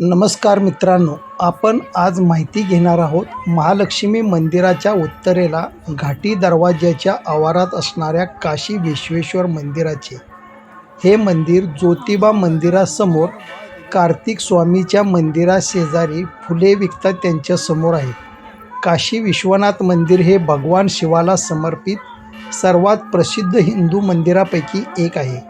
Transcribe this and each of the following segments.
नमस्कार मित्रांनो आपण आज माहिती घेणार आहोत महालक्ष्मी मंदिराच्या उत्तरेला घाटी दरवाज्याच्या आवारात असणाऱ्या काशी विश्वेश्वर मंदिराचे. हे मंदिर ज्योतिबा मंदिरासमोर कार्तिक स्वामीच्या मंदिराशेजारी फुले विकतात त्यांच्यासमोर आहे. काशी विश्वनाथ मंदिर हे भगवान शिवाला समर्पित सर्वात प्रसिद्ध हिंदू मंदिरापैकी एक आहे.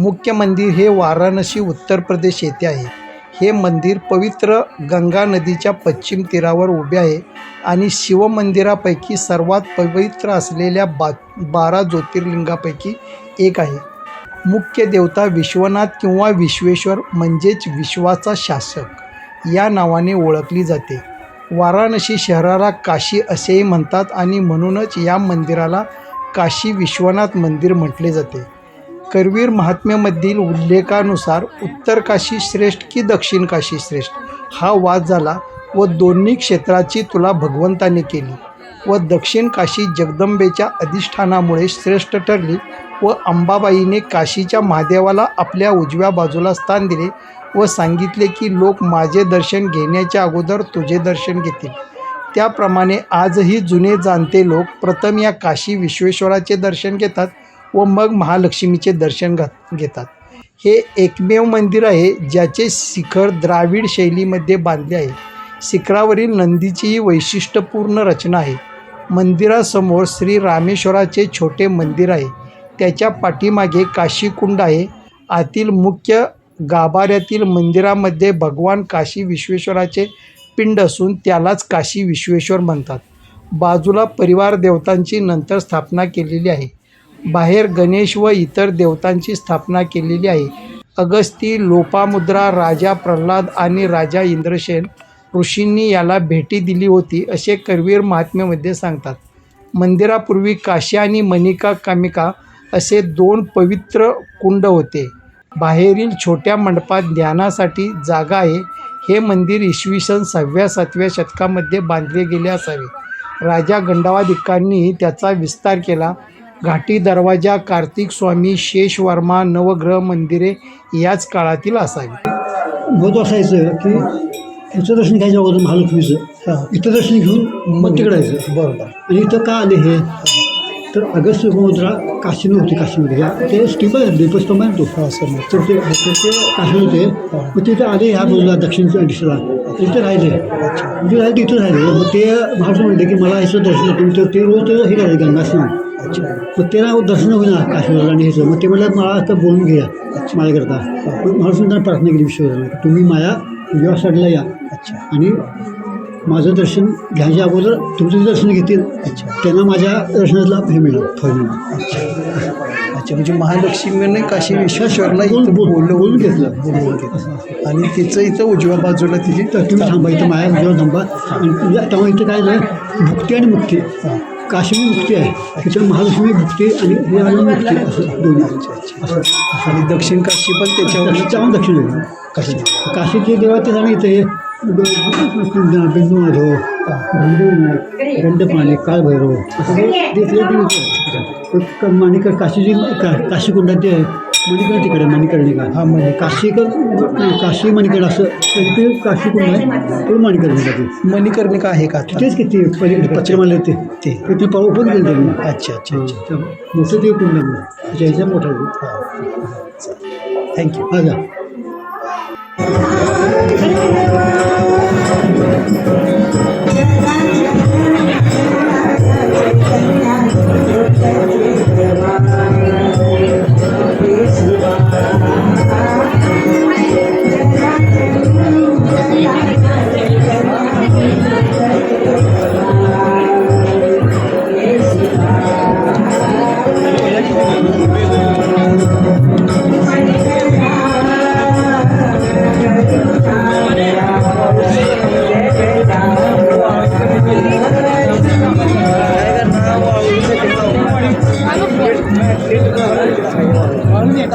मुख्य मंदिर हे वाराणसी उत्तर प्रदेश येथे आहे. हे मंदिर पवित्र गंगा नदीच्या पश्चिम तीरावर उभे आहे आणि शिवमंदिरापैकी सर्वात पवित्र असलेल्या बा बारा ज्योतिर्लिंगापैकी एक आहे. मुख्य देवता विश्वनाथ किंवा विश्वेश्वर म्हणजेच विश्वाचा शासक. या नावाने ओळखली जाते. वाराणसी शहराला काशी असेही म्हणतात आणि म्हणूनच या मंदिराला काशी विश्वनाथ मंदिर म्हटले जाते. करवीर महात्म्यामधील उल्लेखानुसार उत्तर काशी श्रेष्ठ की दक्षिण काशी श्रेष्ठ? हा वाद झाला व दोन्ही क्षेत्राची तुला भगवंताने केली व दक्षिण काशी जगदंबेच्या अधिष्ठानामुळे श्रेष्ठ ठरली व अंबाबाईने काशीच्या महादेवाला आपल्या उजव्या बाजूला स्थान दिले व सांगितले की लोक माझे दर्शन घेण्याच्या अगोदर तुझे दर्शन घेतील त्याप्रमाणे आजही जुने जाणते लोक प्रथम या काशी विश्वेश्वराचे दर्शन घेतात व मग महालक्ष्मीचे दर्शन घात घेतात. हे एकमेव मंदिर आहे ज्याचे शिखर द्राविड शैलीमध्ये बांधले आहे. शिखरावरील नंदीची ही वैशिष्ट्यपूर्ण रचना आहे. मंदिरासमोर श्री रामेश्वराचे छोटे मंदिर आहे. त्याच्या पाठीमागे काशीकुंड आहे. आतील मुख्य गाभाऱ्यातील मंदिरामध्ये भगवान काशी विश्वेश्वराचे पिंड असून त्यालाच काशी विश्वेश्वर म्हणतात. बाजूला परिवार देवतांची नंतर स्थापना केलेली आहे. बाहेर गणेश व इतर देवतांची स्थापना केलेली आहे. अगस्ती लोपामुद्रा राजा प्रल्हाद आणि राजा इंद्रसेन ऋषींनी याला भेटी दिली होती असे करवीर महात्म्यामध्ये सांगतात. मंदिरापूर्वी काशी आणि मनिका कामिका असे दोन पवित्र कुंड होते. बाहेरील छोट्या मंडपात ध्यानासाठी जागा आहे. हे मंदिर इसवी सन सहाव्या सातव्या शतकामध्ये बांधले गेले असावे. राजा गंडावादिकांनी त्याचा विस्तार केला. घाटी दरवाजा कार्तिक स्वामी शेष वर्मा नवग्रह मंदिरे याच काळातील असावी. महत्त्व असायचं की ह्याचं दर्शन घ्यायचं अगोदर महालक्ष्मीचं. हां. इथं दर्शन घेऊन मग तिकडे जायचं. बरोबर. आणि इथं का आले हे? तर अगस्त समुद्रा काशीनं होती काशीमध्ये. ते स्टीप आहे दीपस्तंभ आहे तो. तर ते ते काशी होते. मग तिथे आले ह्या बाजूला दक्षिणच्या दिशेला. तिथे राहिले. म्हणजे राहिले तिथं राहिले. मग ते महाराष्ट्र म्हणले की मला ह्याचं दर्शन तुम्ही तर ते रोज हे करायचे गंगा स्नान अच्छा. मग त्याला दर्शन होईना काश्मीरला आणि ह्याचं मग ते म्हणलं मला आता बोलून घ्या माझ्याकरता. महाराष्ट्र त्यांना प्रार्थना केली विश्वासाला की तुम्ही माझ्या उजव्या साईडला या. अच्छा. आणि माझं दर्शन घ्यायच्या अगोदर तुमचं दर्शन घेतील अच्छा. त्यांना माझ्या दर्शनाला हे मिळणार फळ मिळणार अच्छा. अच्छा म्हणजे महालक्ष्मीने काशी विश्वेश्वरला इथं बोल- बोल- बोलवून बोलून घेतलं. बोलवून घेतलं. आणि तिचं इथं उजव्या बाजूला तिची तर तुम्ही थांबा इथं माझ्या उजव्या थांबा. आणि तुझ्या तेव्हा इथं काय झालं? भुक्ती आणि मुक्ती. काश्मीर मुक्ती आहे. तिथं महालक्ष्मी भुक्ती आणि हे आलं मुक्ती असं दोन्ही असं असं. आणि दक्षिण काशी पण त्याच्यावर त्याच्यावर दक्षिण आहे काशी. काशीचे देवा ते झालं इथे बिंदू माधव गंडपाणी काळभैरव असं ते तिथले ते माणिकर काशीची का काशीकुंडात ते मणिकर तिकडे मणिकर्णिका. हा मणिकर. काशीकर काशी मणिकर असं ते काशीकुंड आहे? ते मणिकर्णिका ते. मणिकर्णिका आहे का? तिथेच किती पश्चिमाला ते ते. तिथे पाहू पण गेलं त्यांनी. अच्छा अच्छा अच्छा. मोठं ते कुंड ह्याच्या मोठा आहे. थँक्यू हा जा.